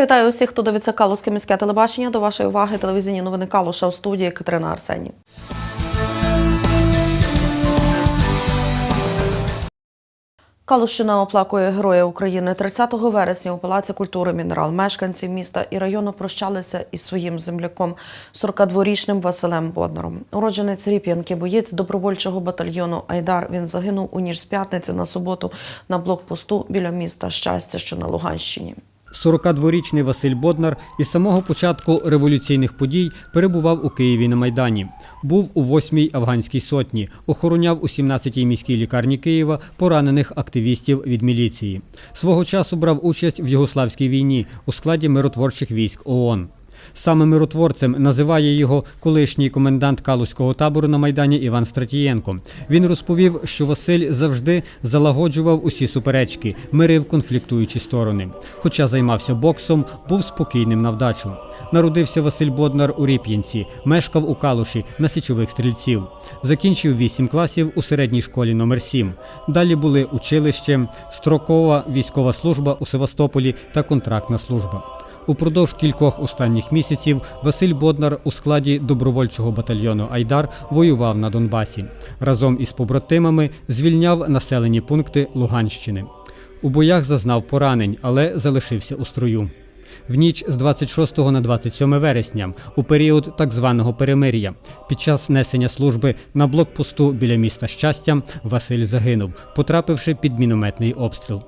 Я вітаю усіх, хто дивиться Калузьке міське телебачення. До вашої уваги телевізійні новини Калуша у студії Катерина Арсені. Калущина оплакує Героя України 30 вересня у Палаці культури Мінерал. Мешканці міста і району прощалися із своїм земляком 42-річним Василем Боднаром. Уродженець Ріп'янки, боєць добровольчого батальйону Айдар. Він загинув у ніж з п'ятниці на суботу на блокпосту біля міста Щастя, що на Луганщині. 42-річний Василь Боднар із самого початку революційних подій перебував у Києві на Майдані. Був у 8-й афганській сотні, охороняв у 17-й міській лікарні Києва поранених активістів від міліції. Свого часу брав участь в Югославській війні у складі миротворчих військ ООН. Саме миротворцем називає його колишній комендант Калузького табору на Майдані Іван Стратієнко. Він розповів, що Василь завжди залагоджував усі суперечки, мирив конфліктуючі сторони. Хоча займався боксом, був спокійним на вдачу. Народився Василь Боднар у Ріп'янці, мешкав у Калуші на січових стрільців. Закінчив 8 класів у середній школі номер 7 Далі були училище, строкова військова служба у Севастополі та контрактна служба. Упродовж кількох останніх місяців Василь Боднар у складі добровольчого батальйону Айдар воював на Донбасі. Разом із побратимами звільняв населені пункти Луганщини. У боях зазнав поранень, але залишився у строю. В ніч з 26 на 27 вересня, у період так званого перемир'я, під час несення служби на блокпосту біля міста Щастя Василь загинув, потрапивши під мінометний обстріл.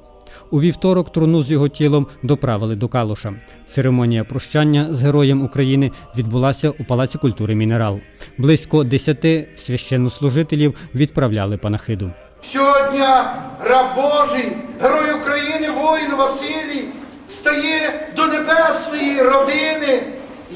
У вівторок труну з його тілом доправили до Калуша. Церемонія прощання з героєм України відбулася у Палаці культури Мінерал. Близько десяти священнослужителів відправляли панахиду. Сьогодні раб Божий, герой України, воїн Василій, стає до небесної родини,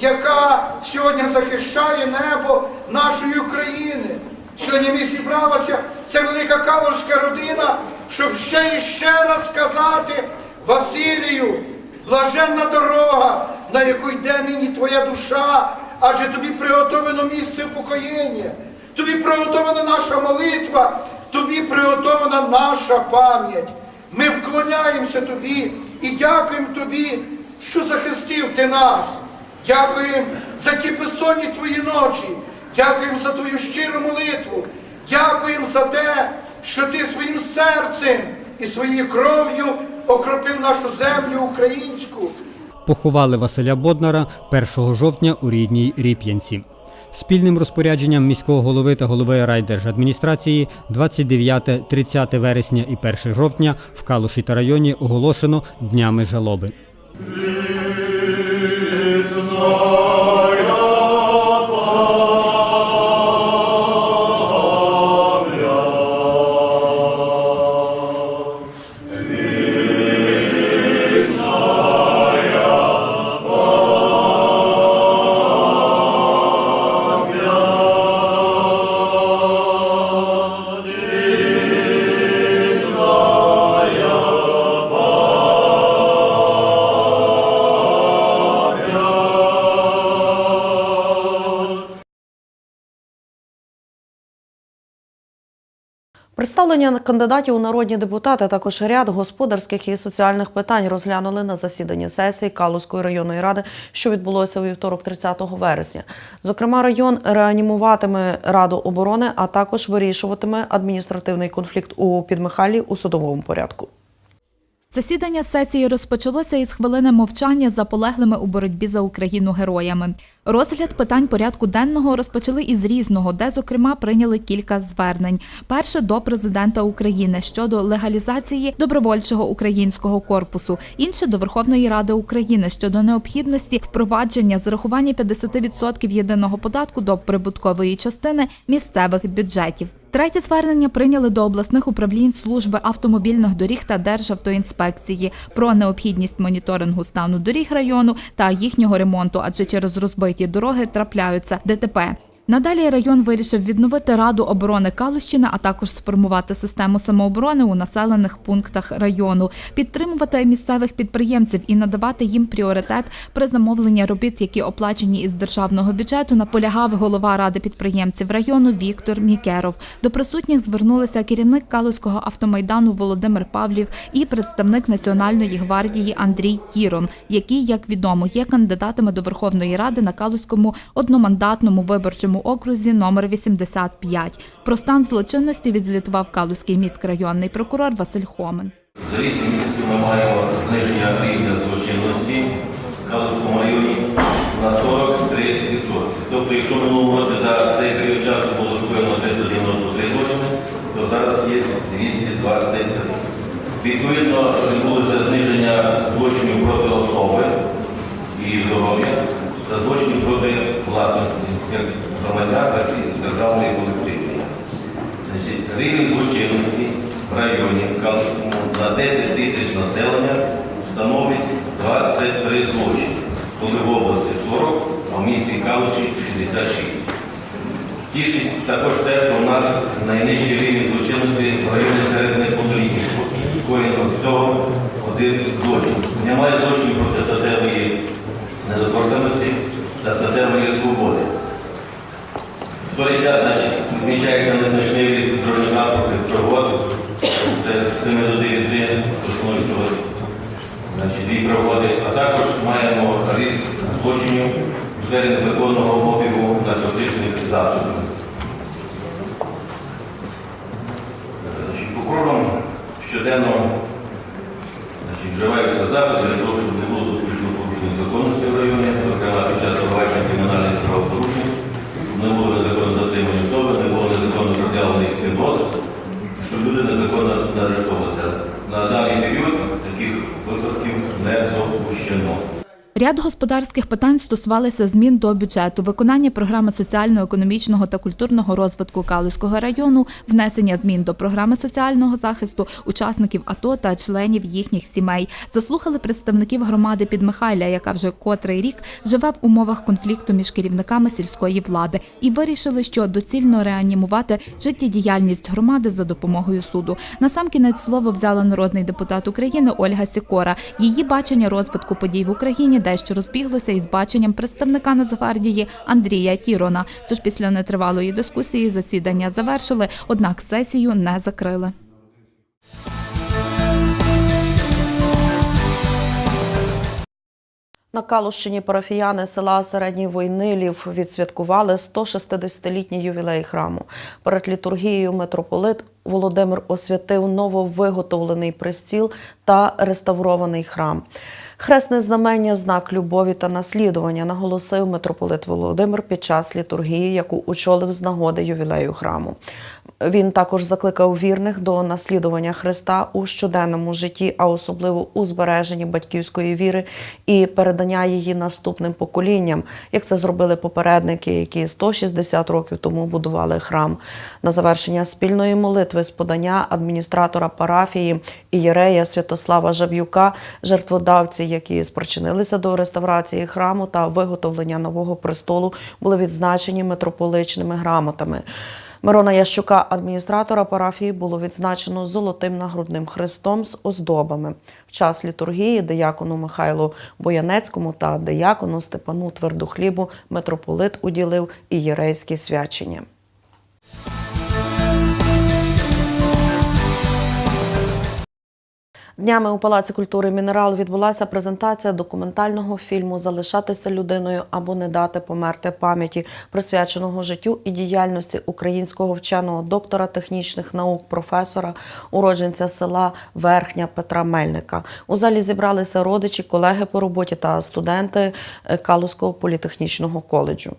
яка сьогодні захищає небо нашої України. Сьогодні ми зібралася, ця велика калужська родина, щоб ще і ще раз сказати Василію, блаженна дорога, на яку йде нині твоя душа, адже тобі приготовлено місце упокоєння, тобі приготовлена наша молитва, тобі приготовлена наша пам'ять. Ми вклоняємося тобі і дякуємо тобі, що захистив ти нас. Дякуємо за ті безсонні твої ночі. Дякуємо за твою щиру молитву. Дякуємо за те, що ти своїм серцем і своєю кров'ю окропив нашу землю українську. Поховали Василя Боднара 1 жовтня у рідній Ріп'янці. Спільним розпорядженням міського голови та голови райдержадміністрації 29-30 вересня і 1 жовтня в Калуші та районі оголошено днями жалоби. Представлення кандидатів у народні депутати, також ряд господарських і соціальних питань розглянули на засіданні сесії Калузької районної ради, що відбулося у вівторок 30 вересня. Зокрема, район реанімуватиме раду оборони, а також вирішуватиме адміністративний конфлікт у Підмихайлі у судовому порядку. Засідання сесії розпочалося із хвилини мовчання за полеглими у боротьбі за Україну героями. Розгляд питань порядку денного розпочали із різного, де, зокрема, прийняли кілька звернень. Перше до президента України щодо легалізації добровольчого українського корпусу, інше до Верховної Ради України щодо необхідності впровадження зарахування 50% єдиного податку до прибуткової частини місцевих бюджетів. Третє звернення прийняли до обласних управлінь служби автомобільних доріг та Державтоінспекції про необхідність моніторингу стану доріг району та їхнього ремонту, адже через розбиті дороги трапляються ДТП. Надалі район вирішив відновити раду оборони Калущини, а також сформувати систему самооборони у населених пунктах району, підтримувати місцевих підприємців і надавати їм пріоритет при замовленні робіт, які оплачені із державного бюджету. Наполягав голова ради підприємців району Віктор Мікеров. До присутніх звернулися керівник Калузького автомайдану Володимир Павлів і представник Національної гвардії Андрій Кірон, які, як відомо, є кандидатами до Верховної Ради на Калузькому одномандатному виборчому окрузі номер 85. Про стан злочинності відзвітував Калузький міськрайонний прокурор Василь Хомин. За 8 місяців ми маємо зниження рівня злочинності в Калузькому районі на 43%. Тобто, якщо в минулому році за цей період часу було скоєно 393 злочини, то зараз є 223. Відповідно, відбулося зниження злочинів проти особи і здоров'я та злочинів проти власності, громадян, і державної колективної. Рівень злочинності в районі на 10 тисяч населення становить 23 злочини, коли в області 40, а в місті Калуші 66. Тішить також те, що у нас найнижчий рівень злочинності в районі серед неподолітніх. Скоєно всього один злочин. Немає злочинів проти статевої недоторканості та статевої свободи. В той час відмічається незначний ріст дорожньо-транспортних пригод. Це з 7 до 9 пропонують. Значить, дві пригоди. А також маємо ріст злочинів у сфері незаконного обігу наркотичних засобів. Прокурором щоденно значить, вживаються заходи для того, щоб не було допущено порушення законності в районі, зокрема під час провадження кримінальних правопорушень, щоб не було незаконно затримані особи, не було незаконно пред'явлених кінот, щоб люди незаконно не арештовувалися. На даний період таких випадків не допущено. Ряд господарських питань стосувалися змін до бюджету, виконання програми соціально-економічного та культурного розвитку Калузького району, внесення змін до програми соціального захисту учасників АТО та членів їхніх сімей. Заслухали представників громади Підмихайля, яка вже котрий рік живе в умовах конфлікту між керівниками сільської влади, і вирішили, що доцільно реанімувати життєдіяльність громади за допомогою суду. Насамкінець слово взяла народний депутат України Ольга Сікора. Її бачення розвитку подій в Україні дещо розбіглося із баченням представника Нацгвардії Андрія Кірона. Тож після нетривалої дискусії засідання завершили, однак сесію не закрили. На Калущині парафіяни села Середній Войнилів відсвяткували 160-літній ювілей храму. Перед літургією митрополит Володимир освятив нововиготовлений престіл та реставрований храм. Хресне знамення знак любові та наслідування, наголосив митрополит Володимир під час літургії, яку очолив з нагоди ювілею храму. Він також закликав вірних до наслідування Христа у щоденному житті, а особливо у збереженні батьківської віри і передання її наступним поколінням, як це зробили попередники, які 160 років тому будували храм. На завершення спільної молитви з подання адміністратора парафії Ієрея Святослава Жаб'юка, жертводавці, які спричинилися до реставрації храму та виготовлення нового престолу, були відзначені митрополичними грамотами. Мирона Ящука, адміністратора парафії, було відзначено золотим нагрудним хрестом з оздобами. В час літургії деякону Михайлу Боянецькому та деякону Степану Твердохлібу митрополит уділив і єрейські свячення. Днями у Палаці культури Мінерал відбулася презентація документального фільму Залишатися людиною або не дати померти пам'яті, присвяченого життю і діяльності українського вченого доктора технічних наук, професора, уродженця села Верхня Петра Мельника. У залі зібралися родичі, колеги по роботі та студенти е, Калузького політехнічного коледжу.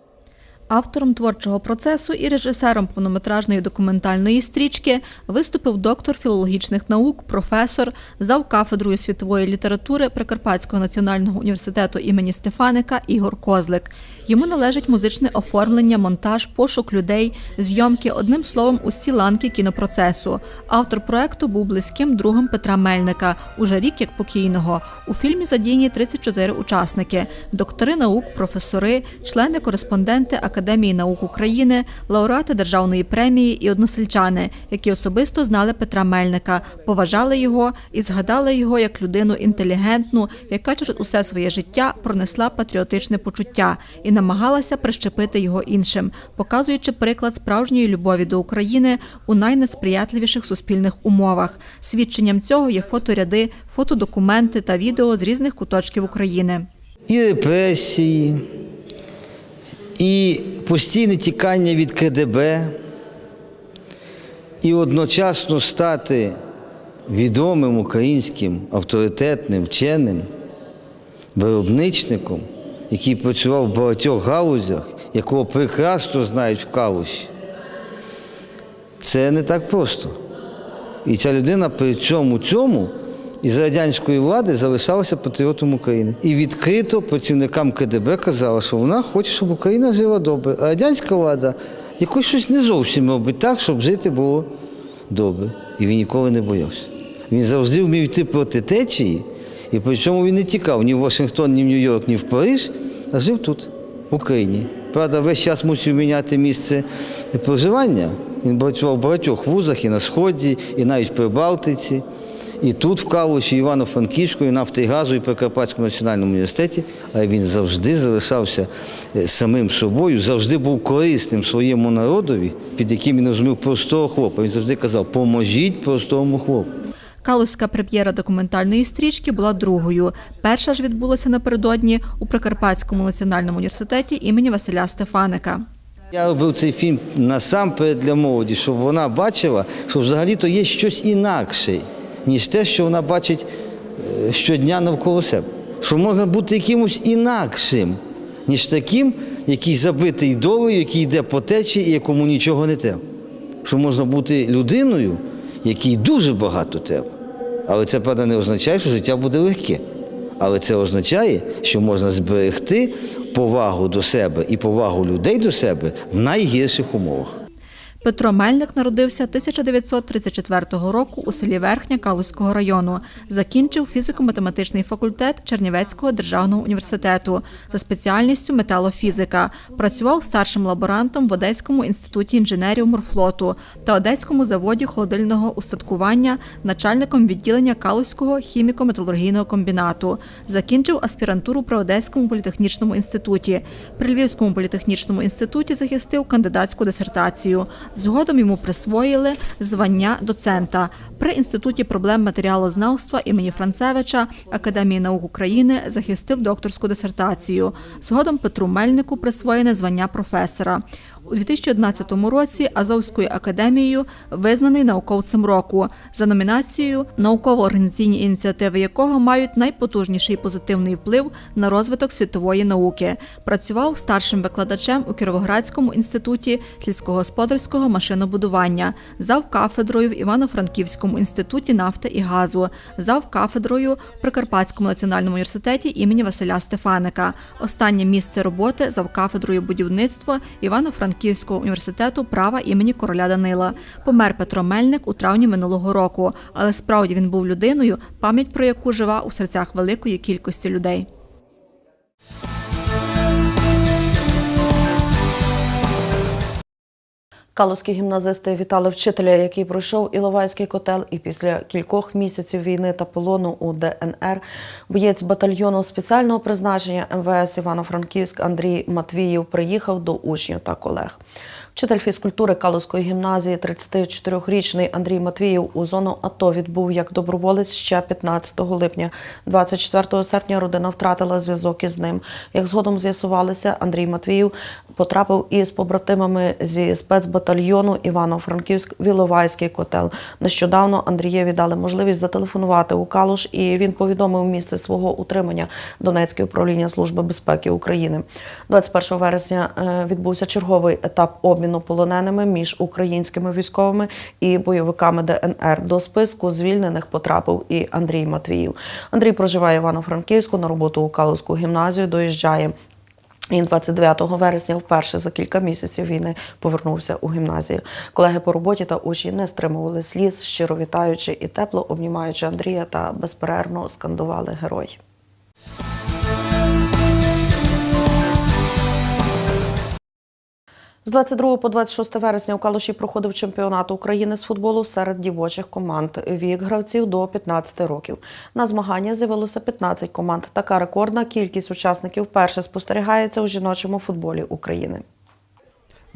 Автором творчого процесу і режисером повнометражної документальної стрічки виступив доктор філологічних наук, професор, зав кафедрою світової літератури Прикарпатського національного університету імені Стефаника Ігор Козлик. Йому належить музичне оформлення, монтаж, пошук людей, зйомки, одним словом, усі ланки кінопроцесу. Автор проекту був близьким другом Петра Мельника, уже рік як покійного. У фільмі задіяні 34 учасники: доктори наук, професори, члени-кореспонденти Академії наук України, лауреати державної премії і односельчани, які особисто знали Петра Мельника, поважали його і згадали його як людину інтелігентну, яка через усе своє життя пронесла патріотичне почуття і намагалася прищепити його іншим, показуючи приклад справжньої любові до України у найнесприятливіших суспільних умовах. Свідченням цього є фоторяди, фотодокументи та відео з різних куточків України. і репресії, і постійне тікання від КДБ, і одночасно стати відомим українським авторитетним вченим, виробничником, який працював в багатьох галузях, якого прекрасно знають в Калуші. Це не так просто. І ця людина при цьому цьому із радянської влади залишалася патріотом України. І відкрито працівникам КДБ казала, що вона хоче, щоб Україна жила добре. А радянська влада якось щось не зовсім робить так, щоб жити було добре. І він ніколи не боявся. Він завжди вмів йти проти течії, і при цьому він не тікав ні в Вашингтон, ні в Нью-Йорк, ні в Париж, а жив тут, в Україні. Правда, весь час мусив міняти місце проживання. Він працював в багатьох вузах і на Сході, і навіть при Балтиці, і тут, в Калуші, і Івано-Франківську, і нафти і газу, і Прикарпатському національному університеті. Але він завжди залишався е, самим собою, завжди був корисним своєму народові, під яким він розумів простого хлопа. Він завжди казав, поможіть простому хлопу. Калузька прем'єра документальної стрічки була другою. Перша ж відбулася напередодні у Прикарпатському національному університеті імені Василя Стефаника. Я робив цей фільм насамперед для молоді, щоб вона бачила, що взагалі-то є щось інакше, ніж те, що вона бачить е, щодня навколо себе. Що можна бути якимось інакшим, ніж таким, який забитий долею, який йде по течії і якому нічого не треба. Що можна бути людиною, якій дуже багато треба. Але це, правда, не означає, що життя буде легке. Але це означає, що можна зберегти повагу до себе і повагу людей до себе в найгірших умовах. Петро Мельник народився 1934 року у селі Верхня Калузького району. Закінчив фізико-математичний факультет Чернівецького державного університету за спеціальністю металофізика. Працював старшим лаборантом в Одеському інституті інженерів морфлоту та Одеському заводі холодильного устаткування, начальником відділення Калузького хіміко-металургійного комбінату. Закінчив аспірантуру при Одеському політехнічному інституті. При Львівському політехнічному інституті захистив кандидатську дисертацію. Згодом йому присвоїли звання доцента. При інституті проблем матеріалознавства імені Францевича Академії наук України захистив докторську дисертацію. Згодом Петру Мельнику присвоєне звання професора. У 2011 році Азовською академією визнаний науковцем року за номінацією науково-організаційні ініціативи якого мають найпотужніший позитивний вплив на розвиток світової науки. Працював старшим викладачем у Кіровоградському інституті сільськогосподарського машинобудування, зав кафедрою в Івано-Франківському інституті нафти і газу, зав кафедрою в Прикарпатському національному університеті імені Василя Стефаника. Останнє місце роботи зав кафедрою будівництва Івано-Франківського університету права імені короля Данила. Помер Петро Мельник у травні минулого року, але справді він був людиною, пам'ять про яку жива у серцях великої кількості людей. Калузькі гімназисти вітали вчителя, який пройшов Іловайський котел, і після кількох місяців війни та полону у ДНР боєць батальйону спеціального призначення МВС Івано-Франківськ Андрій Матвіїв приїхав до учнів та колег. Вчитель фізкультури Калузької гімназії, 34-річний Андрій Матвіїв у зону АТО відбув як доброволець ще 15 липня. 24 серпня родина втратила зв'язок із ним. Як згодом з'ясувалося, Андрій Матвіїв потрапив із побратимами зі спецбатальйону Івано-Франківськ в Іловайський котел. Нещодавно Андрієві дали можливість зателефонувати у Калуш, і він повідомив місце свого утримання Донецьке управління Служби безпеки України. 21 вересня е, відбувся черговий етап обміну полоненими між українськими військовими і бойовиками ДНР. До списку звільнених потрапив і Андрій Матвіїв. Андрій проживає Івано-Франківську на роботу у Калузьку гімназію. Доїжджає. Він 29 вересня вперше за кілька місяців війни повернувся у гімназію. Колеги по роботі та учні не стримували сліз, щиро вітаючи і тепло обнімаючи Андрія та безперервно скандували герой. З 22 по 26 вересня у Калуші проходив чемпіонат України з футболу серед дівочих команд вік гравців до 15 років. На змагання з'явилося 15 команд. Така рекордна кількість учасників вперше спостерігається у жіночому футболі України.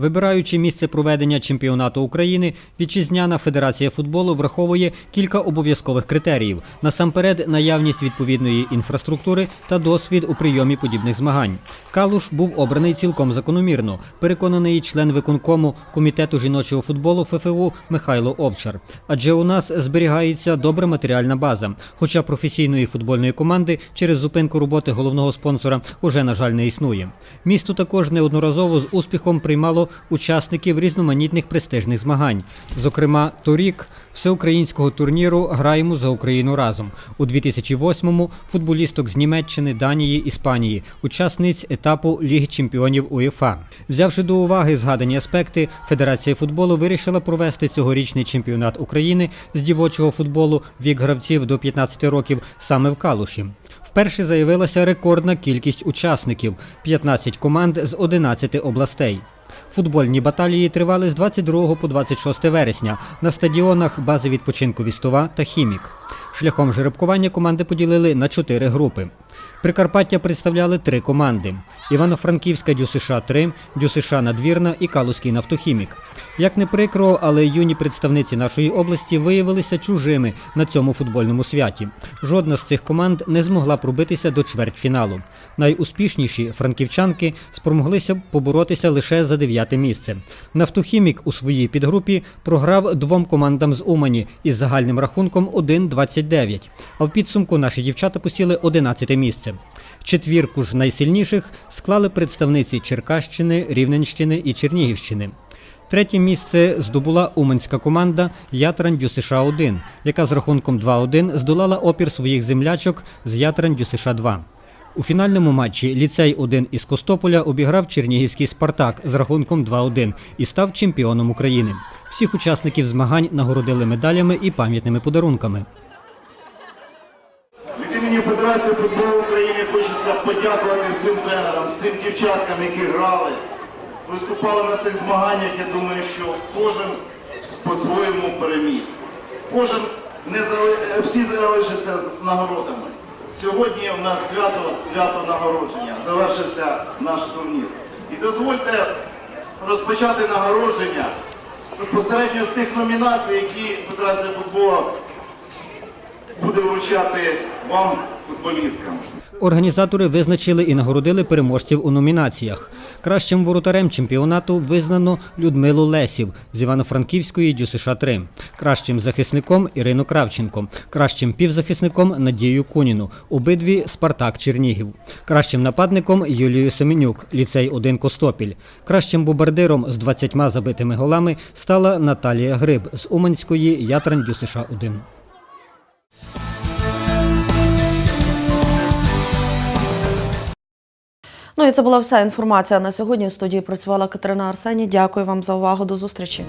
Вибираючи місце проведення чемпіонату України, вітчизняна федерація футболу враховує кілька обов'язкових критеріїв: насамперед, наявність відповідної інфраструктури та досвід у прийомі подібних змагань. Калуш був обраний цілком закономірно, переконаний член виконкому комітету жіночого футболу ФФУ Михайло Овчар. Адже у нас зберігається добра матеріальна база. Хоча професійної футбольної команди через зупинку роботи головного спонсора уже, на жаль, не існує. Місто також неодноразово з успіхом приймало учасників різноманітних престижних змагань. Зокрема, торік всеукраїнського турніру Граємо за Україну разом. У 2008-му футболісток з Німеччини, Данії, Іспанії, учасниць етапу Ліги чемпіонів УЄФА. Взявши до уваги згадані аспекти, Федерація футболу вирішила провести цьогорічний чемпіонат України з дівочого футболу вік гравців до 15 років саме в Калуші. Вперше заявилася рекордна кількість учасників 15 команд з 11 областей. Футбольні баталії тривали з 22 по 26 вересня на стадіонах бази відпочинку Вістова та Хімік. Шляхом жеребкування команди поділили на чотири групи. Прикарпаття представляли три команди: Івано-Франківська ДЮСШ 3 ДЮСШ Надвірна і Калузький нафтохімік. Як не прикро, але юні представниці нашої області виявилися чужими на цьому футбольному святі. Жодна з цих команд не змогла пробитися до чвертьфіналу. Найуспішніші франківчанки спромоглися поборотися лише за дев'яте місце. Нафтохімік у своїй підгрупі програв двом командам з Умані із загальним рахунком 1-29. А в підсумку наші дівчата посіли 11 місце. Четвірку ж найсильніших склали представниці Черкащини, Рівненщини і Чернігівщини. Третє місце здобула уманська команда Ятран дюсш 1 яка з рахунком 2-1 здолала опір своїх землячок з Ятран дюсш 2 У фінальному матчі ліцей 1 із Костополя обіграв Чернігівський Спартак з рахунком 2-1 і став чемпіоном України. Всіх учасників змагань нагородили медалями і пам'ятними подарунками. Від імені Федерації футболу подякувати всім тренерам, всім дівчаткам, які грали, виступали на цих змаганнях. Я думаю, що кожен по-своєму переміг. Кожен не зали- всі залишаться з нагородами. Сьогодні у нас свято, свято нагородження. Завершився наш турнір. І дозвольте розпочати нагородження безпосередньо з тих номінацій, які Федерація футболу буде вручати вам, футболісткам. Організатори визначили і нагородили переможців у номінаціях. Кращим воротарем чемпіонату визнано Людмилу Лесів з Івано-Франківської ДЮСШ 3 кращим захисником Ірину Кравченко, кращим півзахисником Надію Куніну, обидві Спартак Чернігів, кращим нападником Юлію Семенюк, ліцей 1 Костопіль, кращим бомбардиром з 20 забитими голами стала Наталія Гриб з Уманської Ятран ДЮСШ 1 Ну і це була вся інформація на сьогодні. В студії працювала Катерина Арсені. Дякую вам за увагу. До зустрічі.